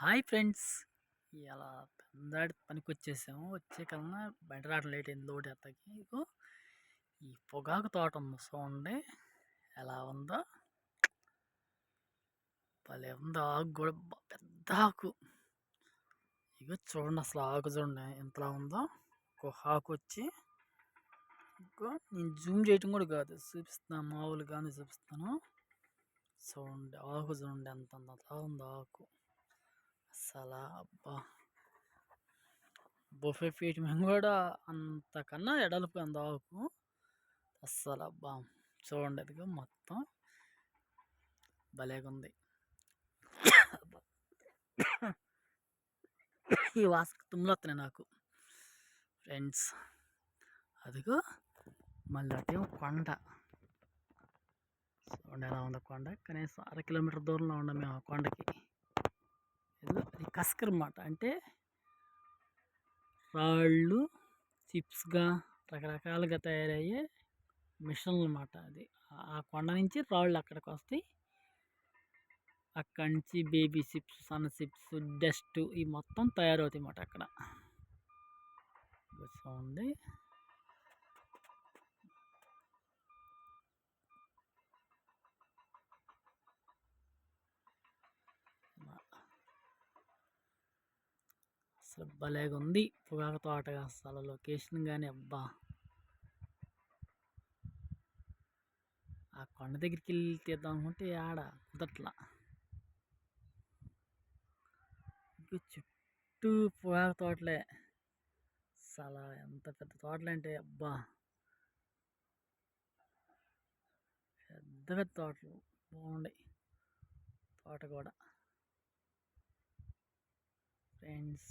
Hi friends. ఇలా పెందాడి పనికి వచ్చేసాము వచ్చే కన్నా బయట రావడం లేట్ అయింది లోడ్ ఎత్తకి. ఇగో ఈ పొగాకు తోట ఉంది చూడండి. ఎలా ఉందో. భలే ఉందో ఆకు కూడా. పెద్ద ఆకు. ఇగో చూడండి అసలు ఆకు చూడండి ఎంతలా ఉందో. ఒక ఆకు వచ్చి ఇంకో నేను జూమ్ చేయటం కూడా కాదు. చూపిస్తున్నాను మామూలుగానే చూపిస్తాను చూడండి ఆకు చూడండి ఎంత అంతలా ఉంది ఆకు. అసలు అబ్బా! బొఫే ఫీట్ మేము కూడా అంతకన్నా ఎడల్పు అంత అస్సలు అబ్బా! చూడండి అదిగో మొత్తం. భలేగా ఉంది ఈ వాసన తుమ్ములు వస్తున్నాయి నాకు. ఫ్రెండ్స్ అదిగో మళ్ళీ అటేమో కొండ. చూడండి ఎలా ఉంది కొండ. కనీసం అర కిలోమీటర్ దూరంలో ఉండం మేము ఆ కొండకి. ఇదిగో కస్కర్ మాట అంటే రాళ్ళు చిప్స్గా రకరకాలుగా తయారయ్యే మిషన్ అనమాట అది. ఆ- కొండ నుంచి రాళ్ళు అక్కడికి వస్తాయి. అక్కడి నుంచి బేబీ చిప్స్ సన్న చిప్స్ డస్ట్ ఇవి మొత్తం తయారవుతాయి అన్నమాట అక్కడ ఉంది అసలు భలేగా ఉంది. పొగాకు తోట అసలు లొకేషన్ కానీ అబ్బా! ఆ కొండ దగ్గరికి వెళ్ళి తీద్దాం అనుకుంటే ఆడ కుదట్లా చుట్టూ పొగాకు తోటలే. చాలా ఎంత పెద్ద తోటలు అంటే అబ్బా! పెద్ద పెద్ద తోటలు బాగుండే తోట కూడా. ఫ్రెండ్స్